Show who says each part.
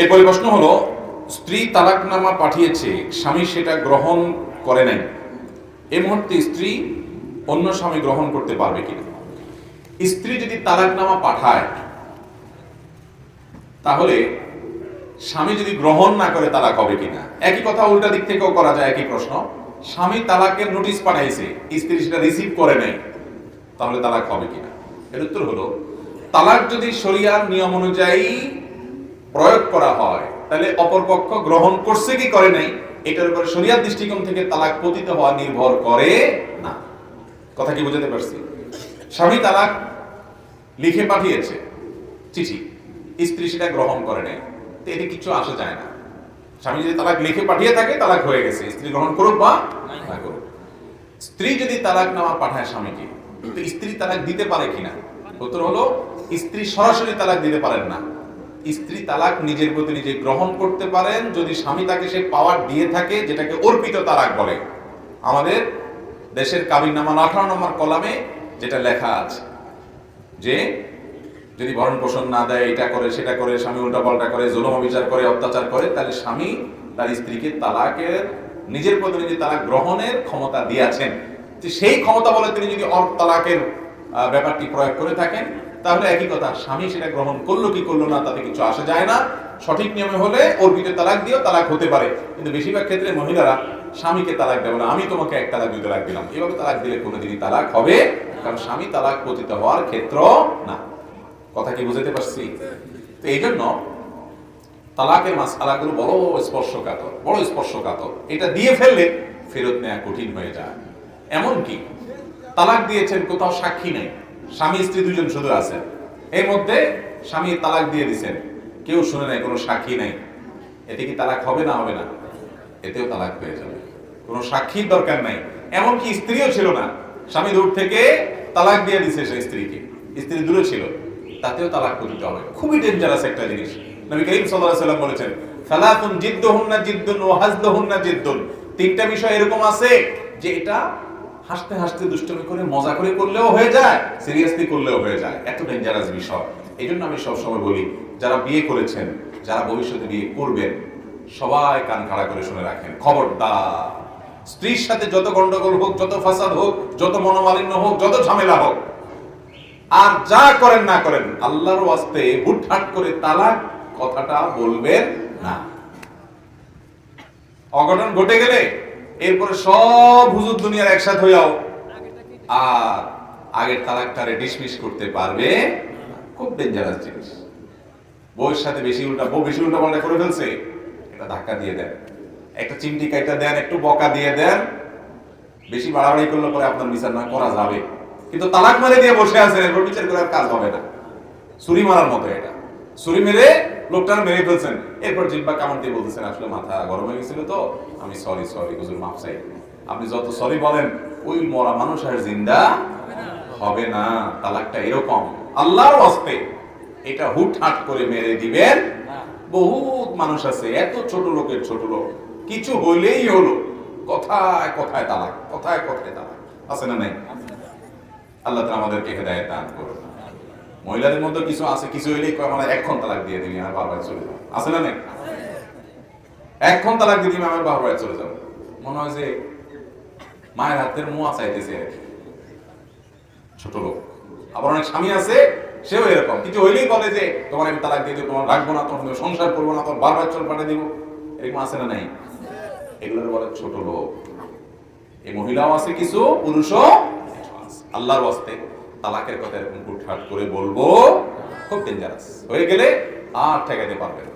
Speaker 1: এরপরে প্রশ্ন হলো, স্ত্রী তালাকনামা পাঠিয়েছে, স্বামী সেটা গ্রহণ করে নাই। এ মুহূর্তে স্ত্রী অন্য স্বামী গ্রহণ করতে পারবে কিনা? স্ত্রী যদি তালাকনামা পাঠায়, তাহলে স্বামী যদি গ্রহণ না করে, তালাক হবে কিনা? একই কথা উল্টা দিক থেকেও করা যায়, একই প্রশ্ন। স্বামী তালাকের নোটিশ পাঠাইছে, স্ত্রী সেটা রিসিভ করে নাই, তাহলে তালাক হবে কিনা? এর উত্তর হলো, তালাক যদি শরিয়ার নিয়ম অনুযায়ী প্রয়োগ করা হয়, তাহলে অপরপক্ষ গ্রহণ করছে কি করে নাই? এটার উপর শরিয়ার দৃষ্টিকোণ থেকে তালাক পতিত হওয়া নির্ভর করে না। কথা কি বুঝাতে পারছি? স্বামী তালাক লিখে পাঠিয়েছে, চিঠি। স্ত্রী সেটা গ্রহণ করে নেয় তো এতে কিছু আসা যায় না। স্বামী যদি তালাক লিখে পাঠিয়ে থাকে, তালাক হয়ে গেছে। স্ত্রী গ্রহণ করুক বা না করুক। স্ত্রী যদি তালাক নামা পাঠায় স্বামীকে, তো স্ত্রী তালাক দিতে পারে কিনা? উত্তর হলো, স্ত্রী সরাসরি তালাক দিতে পারেন না। স্ত্রী তালাক নিজের প্রতি নিজে গ্রহণ করতে পারেন, যদি স্বামী তাকে সে পাওয়ার দিয়ে থাকে, যেটাকে অর্পিত তালাক বলে। আমাদের দেশের কাবিন নামা আঠারো নম্বর কলামে যেটা লেখা আছে যে, যদি ভরণ পোষণ না দেয়, এটা করে, সেটা করে, স্বামী উল্টা পাল্টা করে, জুলম বিচার করে, অত্যাচার করে, তাহলে স্বামী তার স্ত্রীকে তালাকের, নিজের প্রতি নিজে তালাক গ্রহণের ক্ষমতা দিয়েছেন। সেই ক্ষমতা বলে তিনি যদি অর, তালাকের ব্যাপারটি প্রয়োগ করে থাকেন তাহলে একই কথা, স্বামী সেটা গ্রহণ করল কি করল না, তাতে কিছু আসা যায় না। সঠিক নিয়মে হলে অর্পিত তালাক দিয়েও তালাক হতে পারে। কিন্তু বেশিরভাগ ক্ষেত্রে মহিলারা স্বামীকে তালাক দেবে না। আমি তোমাকে এক তালাক, দুই তালাক দিলাম। এভাবে তালাক দিলে কোনোদিনই তালাক হবে কারণ স্বামী তালাক পতিত হওয়ার ক্ষেত্র না। কথা কি বুঝাতে পারছি? তো এই জন্য তালাকের মাসালাগুলো বড় স্পর্শকাতর বড় স্পর্শকাতর। এটা দিয়ে ফেললে ফেরত নেওয়া কঠিন হয়ে যায়। এমনকি তালাক দিয়েছেন কোথাও সাক্ষী নেই। স্বামী, স্ত্রী দুজন শুধু আছেন এর মধ্যে স্বামী তালাক দিয়ে দিছেন। কেউ শুনে নাই, কোনো সাক্ষী নাই। এতে কি তালাক হবে না হবে না? এতেও তালাক হয়ে যাবে। কোনো সাক্ষীর দরকার নাই। এমনকি স্ত্রীও ছিল না। স্বামী দূর থেকে তালাক দিয়ে দিছে সে স্ত্রীকে। স্ত্রী দূরে ছিল। তাতেও তালাক করতে হবে। খুবই ডেঞ্জারাস একটা জিনিস। নবী করিম সাল্লাল্লাহু আলাইহি সাল্লাম বলেছেন, সালাতুন জিদ্দুহুন্না জিদ্দুন ওয়া হাজলুহুন্না জিদ্দুন। তিনটা বিষয় এরকম আছে যে এটা হাসতে হাসতে দুষ্টমি করে, মজা করে করলেও হয়ে যায় সিরিয়াসলি করলেও হয়ে যায়। এত ডেঞ্জারাস বিষয়। এই জন্য আমি সবসময় বলি, যারা বিয়ে করেছেন, যারা ভবিষ্যতে বিয়ে করবেন, সবাই কান খাড়া করে শুনে রাখেন। খবরদার। স্ত্রীর সাথে যত গন্ডগোল হোক, যত ফাসাদ হোক, যত মনোমালিন্য হোক, যত ঝামেলা হোক, আর যা করেন না করেন, আল্লাহর ওয়াস্তে হুটহাট করে তালাক, কথাটা বলবেন না। অঘটন ঘটে গেলে এরপরে সব হুজুর দুনিয়ার একসাথ হইয়াও আর আগের তালাকটারে ডিসমিস করতে পারবে, খুব ডেঞ্জারাস জিনিস। বউয়ের সাথে বেশি উল্টা বউ বেশি উল্টা পাল্টা করে ফেলছে এটা ধাক্কা দিয়ে দেন। একটা চিমটি কাইটা দেন, একটু বকা দিয়ে দেন। বেশি বাড়াবাড়ি করলে পরে আপনার বিচার না করা যাবে। কিন্তু তালাক মারে দিয়ে বসে আছেন, এরপর বিচার করার কাজ হবে না। ছুরি মারার মতো এটা। ছুরি মেরে লোকটা মেরে ফেলছেন। এরপর জিব্বা কামড় দিয়ে বলতেছেন, আসলে মাথা গরম হয়ে গেছিল তো। আমি সরি সরি হুজুর, মাফ চাই। আপনি যত সরি বলেন, ওই মরা মানুষ আর জিন্দা হবে না। তালাকটা এরকম। আল্লাহর হস্তে এটা হুটহাট করে মেরে দিবেন। বহুত মানুষ আছে, এত ছোট লোকের ছোট লোক। কিছু হইলেই হলো। কথায় কথায় তালাক, কথায় কথায় তালাক। আছে না নাই? আল্লাহ তাআলা আমাদেরকে হেদায়েত দান করুন মহিলাদের মধ্যে কিছু আছে, কিছু হইলেই আমার এখন তালাক দিয়ে দিবি আমার বাবার চলে যাব। আছে না নাই? এখন তালাক দিয়ে দিবি আমার বাবার চলে যাব। মনে হয় যে মায়ের হাতের মুয়া চাইতেছে আর ছোট লোক। আবার অনেক স্বামী আছে, সেও এরকম। কিছু হইলেই বলে যে, তোমার আমি তালাক দিয়ে দিব তোমার রাখব না তোমার সংসার করব না তোমার বারবার চল পাঠিয়ে দিব। এরকম আছে না নাই? এগুলোর বলে ছোট লোক। এই মহিলাও আছে, কিছু পুরুষও। আল্লাহর ওয়াস্তে। তালাকের কথা এরকম হুটহাট করে বলব খুব ডেঞ্জারাস হয়ে গেলে আর ঠেকাতে পারবেন